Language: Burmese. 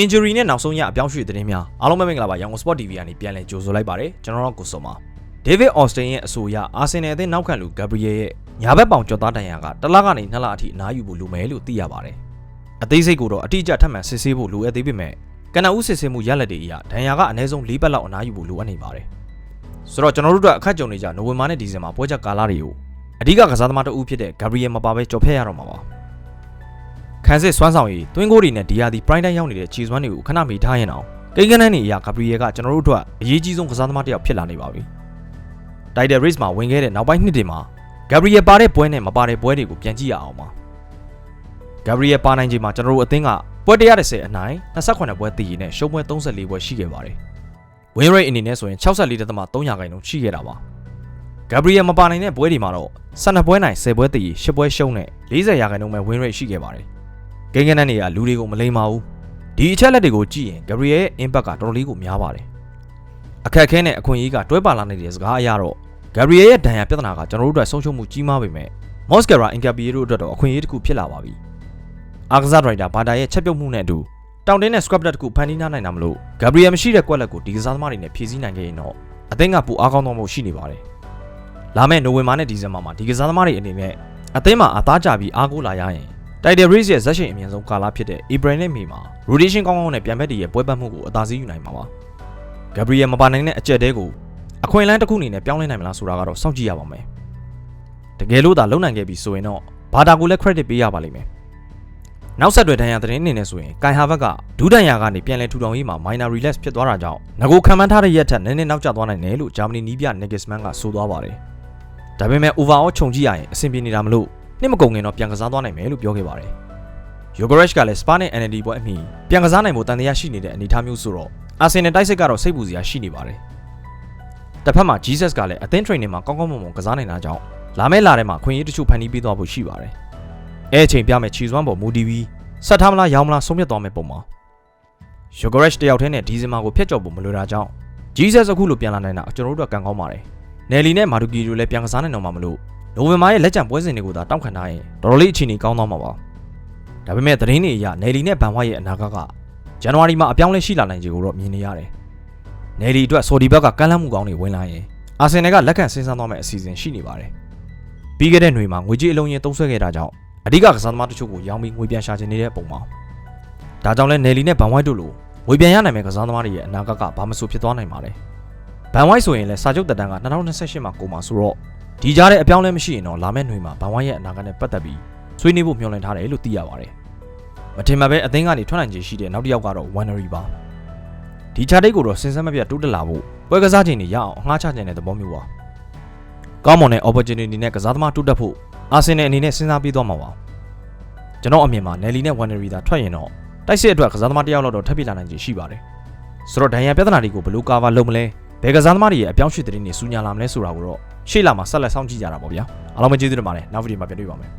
injury နဲ့နောက်ဆုံးရအပြောင်းရွှေ့သတင်းများအားလုံးပဲမင်္ဂလာပါရောင် Sport TV ကနေပြန်လည်ကြိုဆိုလိုက်ပါတယ်ကျွန်တော်တို့ကိုစုံပါ David Austin ရဲ့အဆိုအရအာဆင်နယ်အသင်းနောက်ခံလူ Gabriel ရဲ့ညာဘက်ပေါင်ကျော်သားတန်ရာကတစ်လကနေနှစ်လအထိအနားယူဖို့လိုမယ်လို့သိရပါတယ်အသေးစိတ်ကိုတော့အတိအကျထပ်မံစစ်ဆေးဖို့လိုအပ်သေးပေမဲ့ကနဦးစစ်ဆေးမှုရလဒ်တွေအရဒန်ရာကအနည်းဆုံး၄ပတ်လောက်အနားယူဖို့လိုအပ်နေပါတယ်ဆိုတော့ကျွန်တော်တို့အတွက်အခက်ကြုံနေကြနိုဝင်ဘာနဲ့ဒီဇင်ဘာပွဲချက်ကာလတွေကိုအဓိကကစားသမားတဦးဖြစ်တဲ့ Gabriel မပါဘဲကြော်ဖက်ရတော့မှာပါ ခန်းစစ်စွမ်းဆောင်ရည်တွင်းကိုတွေနဲ့ဒီယာဒီ prime time ရောက်နေတဲ့ခြေစွမ်းတွေကိုခဏမေးထားရင်အောင်ကိန်းကနန်းနေအရာဂါဘရီယယ်ကကျွန်တော်တို့အတွက်အရေးကြီးဆုံးကစားသမားတစ်ယောက်ဖြစ်လာနေပါပြီ။ Title Race မှာဝင်ခဲ့တဲ့နောက်ပိုင်းနှစ်တွေမှာဂါဘရီယယ်ပါတဲ့ပွဲနဲ့မပါတဲ့ပွဲတွေကိုပြန်ကြည့်ရအောင်ပါ။ဂါဘရီယယ်ပါနိုင်ချိန်မှာကျွန်တော်တို့အသင်းကပွဲ130အနိုင်28ပွဲတည်ရည်နဲ့ရှုံးပွဲ34ပွဲရှိခဲ့ပါတယ်။ Win rate အနေနဲ့ဆိုရင်64.3ရာခိုင်နှုန်းရှိခဲ့တာပါ။ဂါဘရီယယ်မပါနိုင်တဲ့ပွဲတွေမှာတော့12ပွဲနိုင်10ပွဲတည်ရည်10ပွဲရှုံးနဲ့40ရာခိုင်နှုန်းပဲ win rate ရှိခဲ့ပါတယ်။ ဂိမ်းကနန်းတွေကလူတွေကိုမလိမ္မာဘူးဒီအချက်လက်တွေကိုကြည့်ရင် Gabriel ရဲ့ impact ကတော်တော်လေးကိုများပါတယ်အခက်အခဲနဲ့အခွင့်အရေးကတွဲပါလာနေတဲ့စကားအရတော့ Gabriel ရဲ့ဒဏ်ရာပြဿနာကကျွန်တော်တို့အတွက်ဆုံးရှုံးမှုကြီးမားပေမဲ့ Mosquera Incapié တို့အတွက်တော့အခွင့်အရေးတစ်ခုဖြစ်လာပါပြီအားကစားဒရိုက်တာဘာတာရဲ့ချက်ပြုတ်မှုနဲ့အတူတောင်တင်းနဲ့ scrap တစ်ခုဖန်တီးထားနိုင်တာမလို့ Gabriel မရှိတဲ့ကွက်လက်ကိုဒီကစားသမားတွေနဲ့ဖြည့်ဆည်းနိုင်ခဲ့ရင်တော့အသင်းကပူအားကောင်းသောမှုရှိနေပါတယ်လာမယ့်နိုဝင်ဘာနဲ့ဒီဇင်ဘာမှာဒီကစားသမားတွေအနေနဲ့အသင်းမှာအသားကျပြီးအားကိုးလာရရင် Title Race ရဲ့ဇက်ရှင်အမြင့်ဆုံးကာလဖြစ်တဲ့ April နဲ့ May မှာ rotation ကောင်းကောင်းနဲ့ပြန်ဘက်တည်ရဲ့ပွဲပတ်မှုကိုအသာစီးယူနိုင်မှာပါ။ Gabriel မပါနိုင်တဲ့အကြက်တဲကိုအခွင့်အလမ်းတစ်ခုအနေနဲ့ပြောင်းလဲနိုင်မလားဆိုတာကတော့စောင့်ကြည့်ရပါမယ်။တကယ်လို့သာလုံနိုင်ခဲ့ပြီဆိုရင်တော့ဘာတာကိုလည်း credit ပေးရပါလိမ့်မယ်။နောက်ဆက်တွဲဒဏ်ရာသတင်းအနေနဲ့ဆိုရင်ကိုင်ဟာဘက်ကဒူးဒဏ်ရာကနေပြန်လည်ထူထောင်ရေးမှာ minor relax ဖြစ်သွားတာကြောင့်ငကိုခံမှန်းထားတဲ့ရက်ထက်နည်းနည်းနောက်ကျသွားနိုင်တယ်လို့ဂျာမနီနီးပြ Nagelsmann ကဆိုသွားပါတယ်။ဒါပေမဲ့ overall ခြုံကြည့်ရရင်အဆင်ပြေနေတာမလို့ နှစ်မကုန်ခင်တော့ပြန်ကစားသွားနိုင်မယ်လို့ပြောခဲ့ပါတယ်။ Yogeresh ကလည်း Spa နဲ့ NLD ပွဲအမီပြန်ကစားနိုင်ဖို့တန်တရားရှိနေတဲ့အနေအထားမျိုးဆိုတော့ Arsenal တိုက်စစ်ကတော့စိတ်ပူစရာရှိနေပါတယ်။တစ်ဖက်မှာ Jesus ကလည်းအသင်း training မှာကောင်းကောင်းမွန်မွန်ကစားနိုင်တာကြောင့်လာမယ့်လာထဲမှာခွင့်ရတချို့ဖန်တီးပေးသွားဖို့ရှိပါတယ်။အဲအချိန်ပြမဲ့ခြေစွမ်းပေါ်မူတည်ပြီးဆက်ထားမလားရောင်းမလားဆုံးဖြတ်သွားမယ့်ပုံမှာ Yogeresh တယောက်တည်းနဲ့ဒီဇင်မာကိုဖျက်ကျော်ဖို့မလိုတာကြောင့် Jesus အခုလိုပြန်လာနိုင်တာကျွန်တော်တို့ကံကောင်းပါတယ်။ Nelly နဲ့ Maduki တို့လည်းပြန်ကစားနိုင်တော့မှာမလို့ နိုဝင်ဘာရဲ့လက်ကျန်ပွဲစဉ်တွေကိုသာတောက်ခံထားရင်တော်တော်လေးအခြေအနေကောင်းသွားမှာပါ။ဒါပေမဲ့သတင်းတွေအရနယ်လီနဲ့ဘန်ဝါရဲ့အနာဂတ်ကဇန်နဝါရီမှာအပြောင်းလဲရှိလာနိုင်ခြေကိုတော့မြင်နေရတယ်။နယ်လီအတွက်ဆော်ဒီဘက်ကကမ်းလှမ်းမှုကောင်းတွေဝင်လာရင်အာဆင်နယ်ကလက်ခံစဉ်းစားသွားမယ့်အစီအစဉ်ရှိနေပါတယ်။ပြီးခဲ့တဲ့ຫນွေမှာငွေကြေးအလုံးရင်သုံးဆွဲခဲ့တာကြောင့်အဓိကကစားသမားတချို့ကိုရောင်းပြီးငွေပြန်ရှာချင်နေတဲ့ပုံမှာဒါကြောင့်လဲနယ်လီနဲ့ဘန်ဝိုက်တို့လိုငွေပြန်ရနိုင်မယ့်ကစားသမားတွေရဲ့အနာဂတ်ကဘာမှမဆိုဖြစ်သွားနိုင်ပါတယ်။ဘန်ဝိုက်ဆိုရင်လည်းစာချုပ်တက်တန်းက2028မှာကုန်မှာဆိုတော့ ဒီကြားထဲအပြောင်းလဲမရှိရင်တော့လာမယ့်ຫນွေမှာဘန်ဝိုင်းရဲ့အနာဂတ်နဲ့ပတ်သက်ပြီးဆွေးနွေးဖို့မျှော်လင့်ထားတယ်လို့သိရပါတယ်။မထင်မှပဲအသင်းကနေထွက်နိုင်ခြေရှိတဲ့နောက်တစ်ယောက်ကတော့ Winery ပါ။ဒီချာတိတ်ကိုတော့စင်စက်မပြတ်တိုးတက်လာဖို့ပွဲကစားချိန်တွေရအောင်အငှားချခြင်းတဲ့သဘောမျိုးပါ။ကောင်းမွန်တဲ့ opportunity နဲ့ကစားသမားတိုးတက်ဖို့အာဆင်နယ်အနေနဲ့စဉ်းစားပြီးသွားမှာပါ။ကျွန်တော်အမြင်မှာ Nelly နဲ့ Winery သာထွက်ရင်တော့တိုက်စစ်အတွက်ကစားသမားတစ်ယောက်လောက်တော့ထပ်ပြလာနိုင်ခြေရှိပါတယ်။ဆိုတော့ဒဏ်ရာပြဿနာတွေကိုဘယ်လိုကာဗာလုပ်မလဲ ဘယ်ကစားသမားတွေရဲ့အပြောင်းရွှေ့တဲ့တွေစူညာလာမလဲဆိုတာကိုတော့ရှေ့လာမှာဆက်လက်စောင့်ကြည့်ကြတာပေါ့ဗျာအားလုံးပဲကျေးဇူးတင်ပါတယ်နောက်ဗီဒီယိုမှာပြန်တွေ့ပါမယ်